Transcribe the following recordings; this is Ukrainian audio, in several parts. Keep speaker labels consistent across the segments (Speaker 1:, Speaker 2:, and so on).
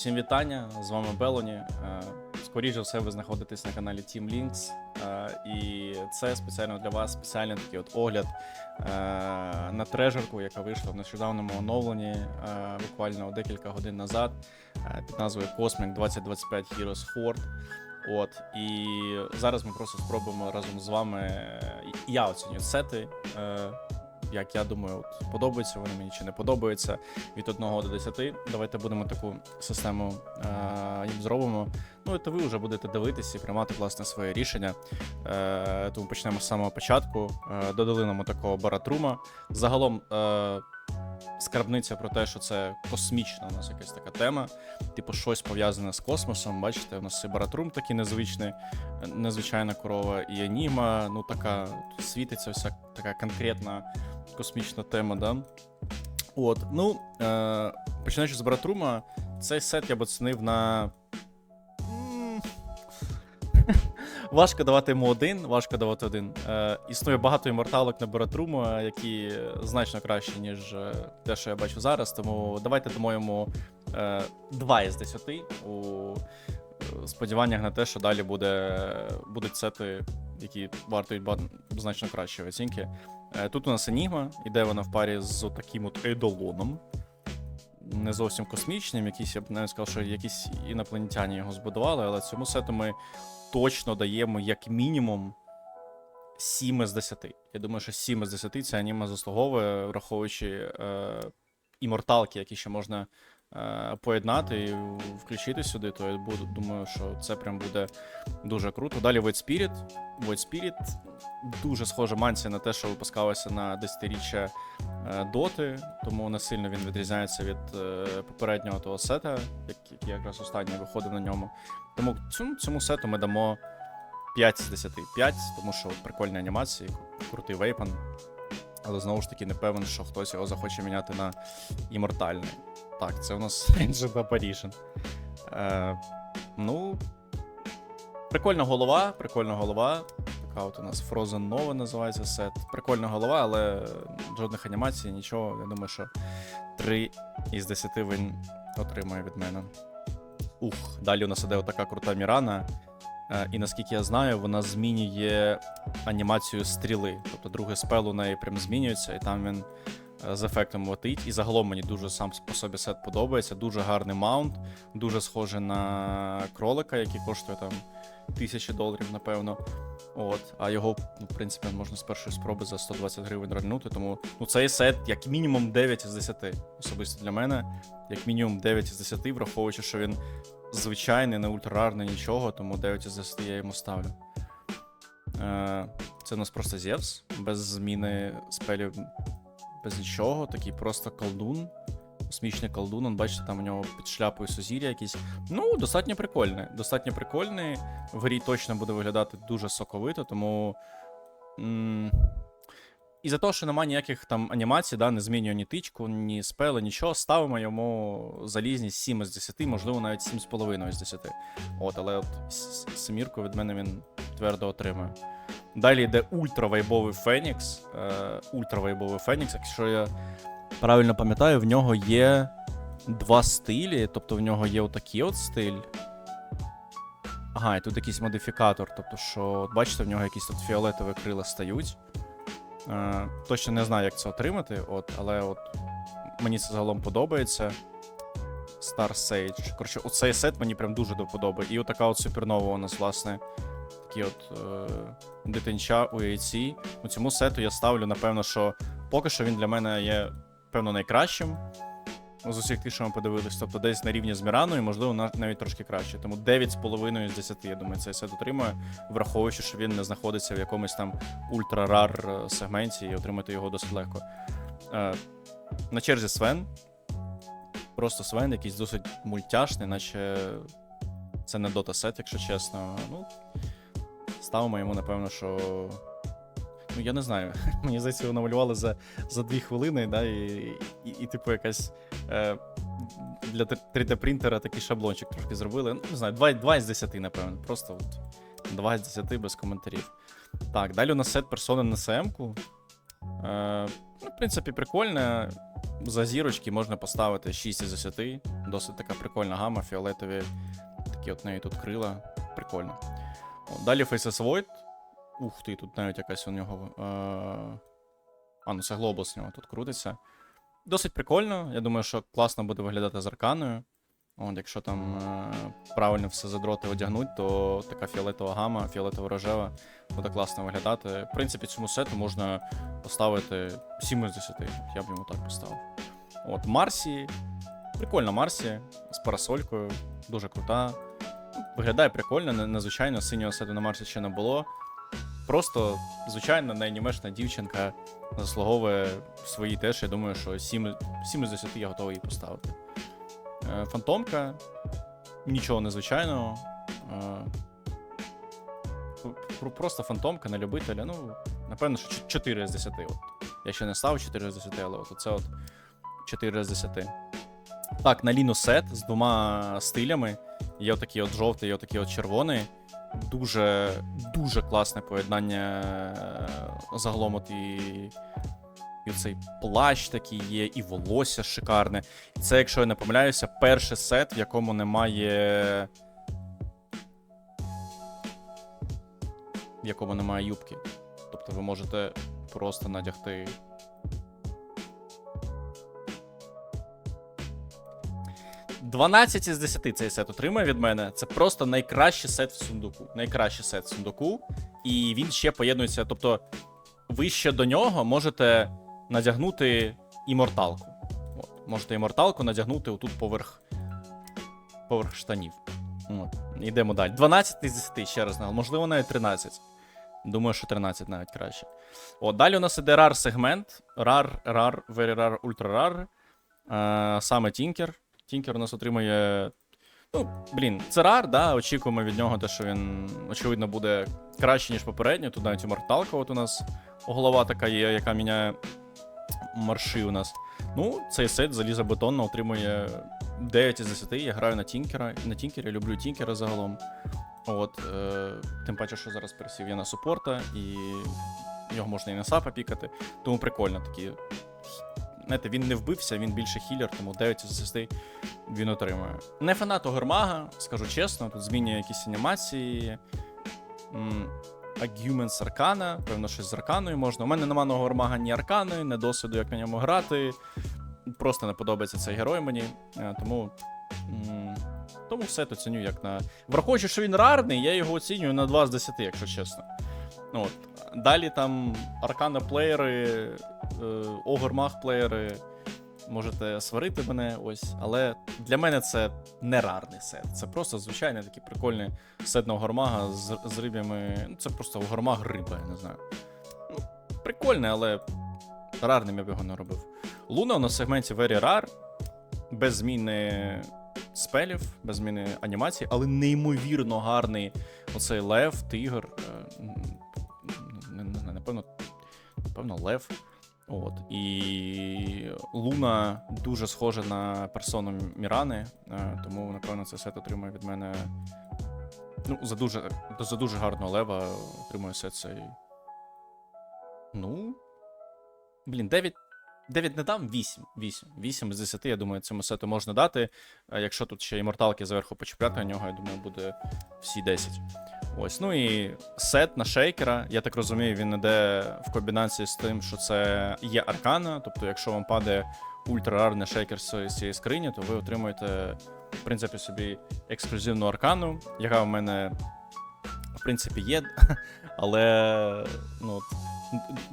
Speaker 1: Всім вітання! З вами Белоні. Е, Скоріше все, ви знаходитесь на каналі Team Links. Е, І це спеціально для вас спеціальний такий от огляд е, на трежерку, яка вийшла в нещодавному оновленні, буквально декілька годин назад, під назвою Cosmic 2025 Heroes Horde. От і зараз ми просто спробуємо разом з вами. Я оцінюю сети. Як я думаю, от подобаються вони мені чи не подобаються від 1 до 10. Давайте будемо таку систему е, зробимо. Ну і то ви вже будете дивитися і приймати власне своє рішення. Е, тому почнемо з самого початку. Е, додали нам такого баратрума. Загалом. Е, Скарбниця про те, що це космічна у нас якась така тема, типу щось пов'язане з космосом. Бачите, у нас і баратрум такий незвичний, незвичайна корова, і аніма, ну така світиться вся така конкретна космічна тема, да. От, ну, е, починаючи з Баратрума, цей сет я б оцінив на. Важко давати йому один, важко давати один. Е, існує багато іморталок на Баратруму, е, які значно кращі, ніж е, те, що я бачу зараз. Тому давайте дамо йому е, 2 із 10 у е, сподіваннях на те, що далі буде, будуть сети, які вартують значно кращої оцінки. Е, Тут у нас Енігма, іде вона в парі з таким от ейдолоном. Не зовсім космічним, якийсь, я б навіть сказав, що якісь інопланетяні його збудували, але цьому сету ми точно даємо як мінімум 7 з 10. Я думаю, що 7 з 10 це аніме заслуговує, враховуючи е, іморталки, які ще можна поєднати і включити сюди, то я буду, думаю, що це прям буде дуже круто. Далі Void Spirit. Void Spirit дуже схожа манція на те, що випускалося на 10-річчя е, доти, тому не сильно він відрізняється від е, попереднього того сета, який якраз останній виходив на ньому. Тому цьому, цьому сету ми дамо 5 з 10. 5, тому що прикольні анімації, крутий вейпан. Але знову ж таки не певен, що хтось його захоче міняти на імортальний. Так, це у нас Ancient Apparition. Е, ну, прикольна голова, прикольна голова. Така от у нас Frozen Nova називається сет. Прикольна голова, але жодних анімацій, нічого. Я думаю, що 3 із 10 він отримає від мене. Ух, далі у нас іде така крута Мірана. Е, І наскільки я знаю, вона змінює анімацію стріли. Тобто другий спел у неї прям змінюється, і там він з ефектом летить. І загалом мені дуже сам по собі сет подобається. Дуже гарний маунт, дуже схожий на кролика, який коштує там тисячі доларів, напевно. От, а його, ну, в принципі, можна з першої спроби за 120 гривень рольнути. Тому ну, цей сет як мінімум 9 з 10. Особисто для мене, як мінімум 9 з 10, враховуючи, що він звичайний, не ультрарарний, нічого, тому 9 з 10 я йому ставлю. Е, це у нас просто Зевс, без зміни спелів, без нічого, такий просто колдун. Космічний колдун, он, бачите, там у нього під шляпою сузір'я якісь. Ну, достатньо прикольний. Достатньо прикольний. В грі точно буде виглядати дуже соковито, тому. М- і за те, що немає ніяких там анімацій, да, не змінює ні тичку, ні спели, нічого, ставимо йому залізність 7 з 10, можливо, навіть 7,5 з 10. От, але от семірку від мене він твердо отримує. Далі йде ультравайбовий Фенікс. Е, ультравайбовий Фенікс, якщо я правильно пам'ятаю, в нього є два стилі, тобто в нього є отакий от стиль. Ага, і тут якийсь модифікатор. Тобто, що, от бачите, в нього якісь тут фіолетові крила стають. Е, точно не знаю, як це отримати, от, але от мені це загалом подобається. Star Sage. Коротше, оцей сет мені прям дуже до вподоби. І отака от супернова у нас, власне, такі от е, дитинча у яйці. У цьому сету я ставлю, напевно, що поки що він для мене є, певно, найкращим. З усіх тих, що ми подивились, тобто десь на рівні з Міраною, можливо, навіть трошки краще. Тому 9,5 з 10, я думаю, цей сет отримує, враховуючи, що він не знаходиться в якомусь там ультрарар е, сегменті і отримати його досить легко. Е, на черзі Свен. Просто Свен, якийсь досить мультяшний, наче це не дота сет, якщо чесно. Ну, ставимо йому, напевно, що. Ну, я не знаю. Мені здається, його намалювали за, за дві хвилини, да, і, і, і, типу, якась. Е, для 3D принтера такий шаблончик трошки зробили. Ну, не знаю, 2, 2 із 10, напевно. Просто от 2 з 10 без коментарів. Так, далі у нас сет персони на СМ-ку. Е, ну, в принципі, прикольне. за зірочки можна поставити 6 із 10. Досить така прикольна гама, фіолетові. Такі от неї тут крила. Прикольно. Далі Faces Void. Ух ти, тут навіть якась у нього. Е... А, ну це глобус у нього тут крутиться. Досить прикольно. Я думаю, що класно буде виглядати з арканою. От, якщо там е, правильно все задроти одягнуть, то така фіолетова гама, фіолетово-рожева буде класно виглядати. В принципі, цьому сету можна поставити 7 з 10. Я б йому так поставив. От, Марсі. Прикольна Марсі з парасолькою, дуже крута. Виглядає прикольно, не- незвичайно, синього сету на Марсі ще не було. Просто звичайна неанімешна дівчинка заслуговує свої теж. Я думаю, що 7, 7 з 10 я готовий її поставити. Е, Фантомка. Нічого незвичайного. Е, Просто фантомка на любителя. Ну, напевно, що 4 з 10. От. Я ще не ставив 4 з 10, але от це от 4 з 10. Так, на ліну сет з двома стилями. Є отакий от жовтий, є отакий от червоний. Дуже, дуже класне поєднання е, загалом от і, і цей плащ такий є, і волосся шикарне. І це, якщо я не помиляюся, перший сет, в якому немає. В якому немає юбки. Тобто ви можете просто надягти. «12 із 10 цей сет отримує від мене. Це просто найкращий сет в сундуку. Найкращий сет в сундуку. І він ще поєднується. Тобто, ви ще до нього можете надягнути іморталку. От. Можете іморталку надягнути отут поверх, поверх штанів. От. Йдемо далі. 12 із 10, ще раз нагадую. Можливо, навіть 13. Думаю, що 13 навіть краще. От, далі у нас іде RAR сегмент. RAR, RAR, Very Ultra RAR. Е, саме Tinker. Tinker у нас отримує. Ну, блін, це RAR, да, очікуємо від нього те, що він, очевидно, буде краще, ніж попередньо. Тут навіть іморталка от у нас голова така є, яка міняє марши у нас. Ну, цей сет залізобетонно отримує 9 із 10. Я граю на Тінкера. На Тінкері, люблю Тінкера загалом. От, е, тим паче, що зараз пересів я на супорта, і його можна і на сапа пікати. Тому прикольно такі. Знаєте, він не вбився, він більше хілер, тому 9 із 10 він отримує. Не фанат Огермага, скажу чесно, тут змінює якісь анімації. М, Агюменс Аркана, певно, щось з арканою можна. У мене нема нового армага ні аркани, ні досвіду, як на ньому грати. Просто не подобається цей герой мені. е, Тому. Тому все то ціню як на. Враховуючи, що він рарний, я його оцінюю на 2 з 10, якщо чесно. Ну, От. Далі там аркана плеєри, е, огормаг плеєри. Можете сварити мене, ось. Але для мене це не рарний сет. Це просто звичайний такий прикольний сет на гормага з, з рибами. Ну, це просто гормаг риба, я не знаю. Ну, прикольний, але рарним я б його не робив. Луна на сегменті Very Rare, без зміни спелів, без зміни анімації, але неймовірно гарний оцей лев, тигр. е, напевно, напевно, лев. От. І Луна дуже схожа на персону Мірани, е, тому, напевно, цей сет отримує від мене. Ну, за дуже, за дуже гарного лева отримує сет цей. Ну. Блін, 9. 9 не дам, 8. 8. 8 з 10, я думаю, цьому сету можна дати. Якщо тут ще і морталки зверху почіпляти на нього, я думаю, буде всі 10. Ось, ну і сет на шейкера. Я так розумію, він іде в комбінації з тим, що це є аркана. Тобто, якщо вам падає ультрарарний шейкер з цієї скрині, то ви отримуєте, в принципі, собі ексклюзивну аркану, яка в мене, в принципі, є. Але ну, от,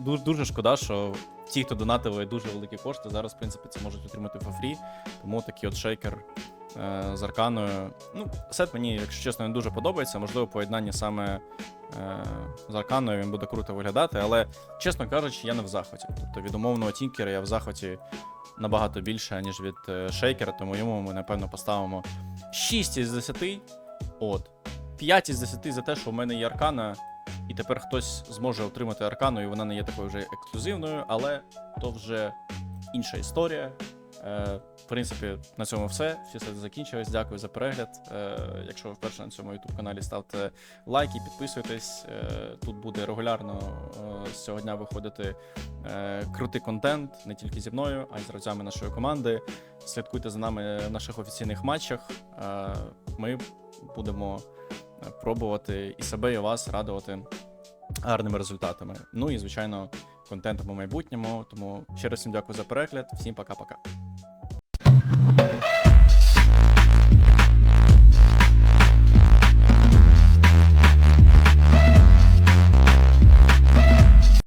Speaker 1: ду- дуже шкода, що ті, хто донатили дуже великі кошти, зараз, в принципі, це можуть отримати free. Тому такий от шейкер з арканою. Ну, сет мені, якщо чесно, не дуже подобається. Можливо, поєднання саме е, з арканою він буде круто виглядати, але, чесно кажучи, я не в захваті. Тобто від умовного тінкера я в захваті набагато більше, ніж від е, шейкера, тому йому ми, напевно, поставимо 6 із 10. От. 5 із 10 за те, що в мене є аркана, і тепер хтось зможе отримати аркану, і вона не є такою вже ексклюзивною, але то вже інша історія. Е, в принципі, на цьому все. Все закінчилось. Дякую за перегляд. Е, якщо ви вперше на цьому youtube каналі ставте лайки, підписуйтесь. Е, тут буде регулярно з цього дня виходити крутий контент не тільки зі мною, а й з гравцями нашої команди. Слідкуйте за нами в наших офіційних матчах. Ми будемо пробувати і себе, і вас радувати гарними результатами. Ну і звичайно, контентом у майбутньому. Тому ще раз всім дякую за перегляд. Всім пока-пока.